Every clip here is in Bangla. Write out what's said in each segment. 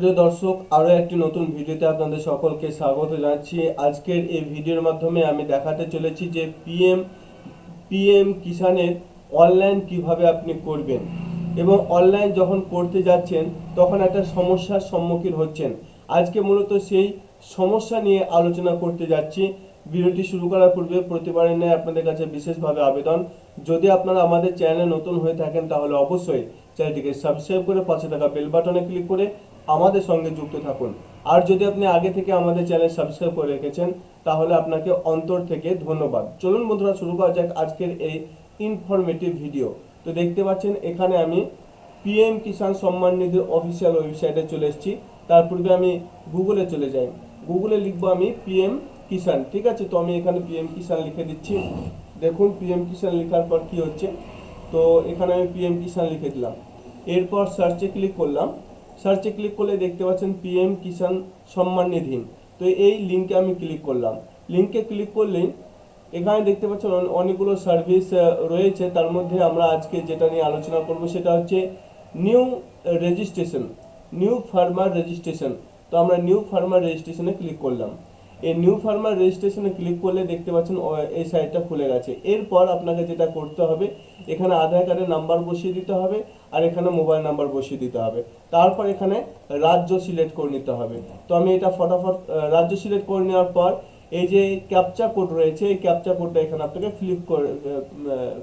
প্রিয় দর্শক, আরও একটি নতুন ভিডিওতে আপনাদের সকলকে স্বাগত জানাচ্ছি। আজকের এই ভিডিওর মাধ্যমে আমি দেখাতে চলেছি যে পিএম পিএম কিষানের অনলাইন কীভাবে আপনি করবেন এবং অনলাইন যখন করতে যাচ্ছেন, তখন একটা সমস্যার সম্মুখীন হচ্ছেন। আজকে মূলত সেই সমস্যা নিয়ে আলোচনা করতে যাচ্ছি। ভিডিওটি শুরু করার পূর্বে প্রতিবারের ন্যায় আপনাদের কাছে বিশেষভাবে আবেদন। যদি আপনারা আমাদের চ্যানেলে নতুন হয়ে থাকেন, তাহলে অবশ্যই চ্যানেলটিকে সাবস্ক্রাইব করে পাশে থাকা বেল বাটনে ক্লিক করে আমাদের সঙ্গে যুক্ত থাকুন। আর যদি আপনি আগে থেকে আমাদের চ্যানেল সাবস্ক্রাইব করে রেখেছেন, তাহলে আপনাকে অন্তর থেকে ধন্যবাদ। চলুন বন্ধুরা, শুরু করা যাক আজকের এই ইনফরমেটিভ ভিডিও তো দেখতে পাচ্ছেন, এখানে আমি পিএম কিষাণ সম্মান নিধির অফিসিয়াল ওয়েবসাইটে চলে এসেছি। তার পূর্বে আমি গুগলে চলে যাই। গুগলে লিখব আমি পিএম কিষাণ ঠিক আছে? তো আমি এখানে পিএম কিষাণ লিখে দিচ্ছি। দেখুন পিএম কিষাণ লেখার পর কি হচ্ছে? তো এখানে আমি পিএম কিষাণ লিখে দিলাম। এরপর সার্চে ক্লিক করলাম। সার্চে ক্লিক করলে দেখতে পাচ্ছেন পিএম কিষাণ সম্মান নিধি তো এই লিঙ্কে আমি ক্লিক করলাম। লিঙ্কে ক্লিক করলেই এখানে দেখতে পাচ্ছেন অন- অনেকগুলো সার্ভিস রয়েছে। তার মধ্যে আমরা আজকে যেটা নিয়ে আলোচনা করব সেটা হচ্ছে new registration new farmer registration তো আমরা নিউ ফার্মার রেজিস্ট্রেশনে ক্লিক করলাম। এই নিউ ফার্মার রেজিস্ট্রেশনে ক্লিক করলে দেখতে পাচ্ছেন এই সাইটটা খুলে গেছে। এরপর আপনাকে যেটা করতে হবে, এখানে আধার কার্ডের নাম্বার বসিয়ে দিতে হবে আর এখানে মোবাইল নাম্বার বসিয়ে দিতে হবে। তারপর এখানে রাজ্য সিলেক্ট করে নিতে হবে। তো আমি এটা ফটাফট রাজ্য সিলেক্ট করে নেওয়ার পর, এই যে ক্যাপচা কোড রয়েছে, এই ক্যাপচা কোডটা এখানে আপনাকে ফিল করে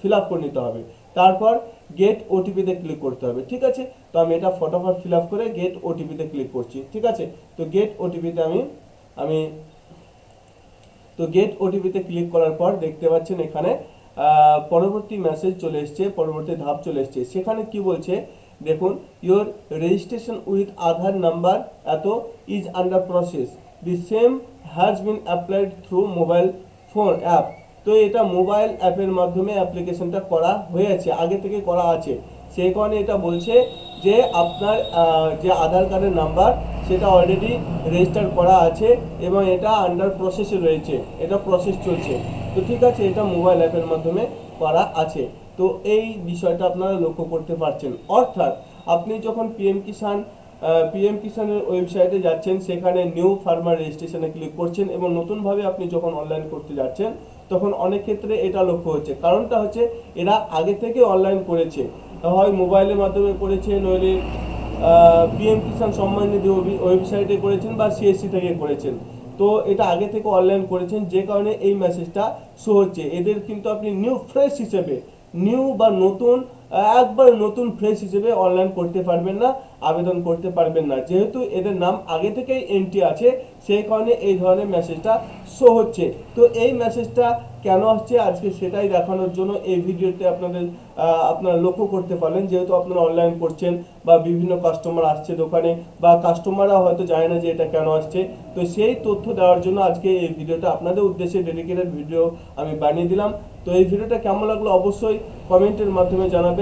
ফিল আপ করে নিতে হবে। তারপর গেট ওটিপিতে ক্লিক করতে হবে, ঠিক আছে? তো আমি এটা ফটাফট ফিল আপ করে গেট ওটিপিতে ক্লিক করছি, ঠিক আছে? তো গেট ওটিপিতে আমি আমি তো গেট ওটিপিতে ক্লিক করার পর দেখতে পাচ্ছেন এখানে পরবর্তী মেসেজ চলে এসছে, পরবর্তী ধাপ চলে এসছে। সেখানে কি বলছে? দেখুন your registration with Aadhaar number it is under process the same has been applied through mobile phone app তো এটা মোবাইল অ্যাপের মাধ্যমে অ্যাপ্লিকেশনটা করা হয়েছে, আগে থেকে করা আছে। সেই কারণে এটা বলছে যে আপনার যে আধার কার্ডের নাম্বার সেটা অলরেডি রেজিস্টার করা আছে এবং এটা আন্ডার প্রসেসে রয়েছে। এটা প্রসেস চলছে। তো ঠিক আছে, এটা মোবাইল অ্যাপের মাধ্যমে করা আছে। তো এই বিষয়টা আপনারা লক্ষ্য করতে পারছেন। অর্থাৎ আপনি যখন পিএম কিষাণ পিএম কিষাণের ওয়েবসাইটে যাচ্ছেন, সেখানে নিউ ফার্মার রেজিস্ট্রেশনে ক্লিক করছেন এবং নতুনভাবে আপনি যখন অনলাইন করতে যাচ্ছেন, তখন অনেক ক্ষেত্রে এটা লক্ষ্য হচ্ছে। কারণটা হচ্ছে, এরা আগে থেকে অনলাইন করেছে। হয় মোবাইলের মাধ্যমে করেছে, নইলে পিএম কিষাণ সম্মান নিধি ওয়েবসাইটে করেছেন বা সিএসসি থেকে করেছেন। তো এটা আগে থেকে অনলাইন করেছেন, যে কারণে এই মেসেজটা শো হচ্ছে। এদের কিন্তু আপনি নিউ ফ্রেশ হিসেবে নিউ বা নতুন একবার নতুন ফ্রেশ হিসেবে অনলাইন করতে পারবেন না, আবেদন করতে পারবেন না। যেহেতু এদের নাম আগে থেকেই এন্ট্রি আছে, সেই কারণে এই ধরনের মেসেজটা শো হচ্ছে। তো এই মেসেজটা কেন আসছে আজকে সেটাই দেখানোর জন্য এই ভিডিওতে আপনাদের আপনারা লক্ষ্য করতে পারলেন। যেহেতু আপনারা অনলাইন করছেন বা বিভিন্ন কাস্টমার আসছে দোকানে বা কাস্টমাররা হয়তো জানে না যে এটা কেন আসছে, তো সেই তথ্য দেওয়ার জন্য আজকে এই ভিডিওটা আপনাদের উদ্দেশ্যে ডেডিকেটেড ভিডিও আমি বানিয়ে দিলাম। তো এই ভিডিওটা কেমন লাগল অবশ্যই কমেন্টের মাধ্যমে জানাবেন।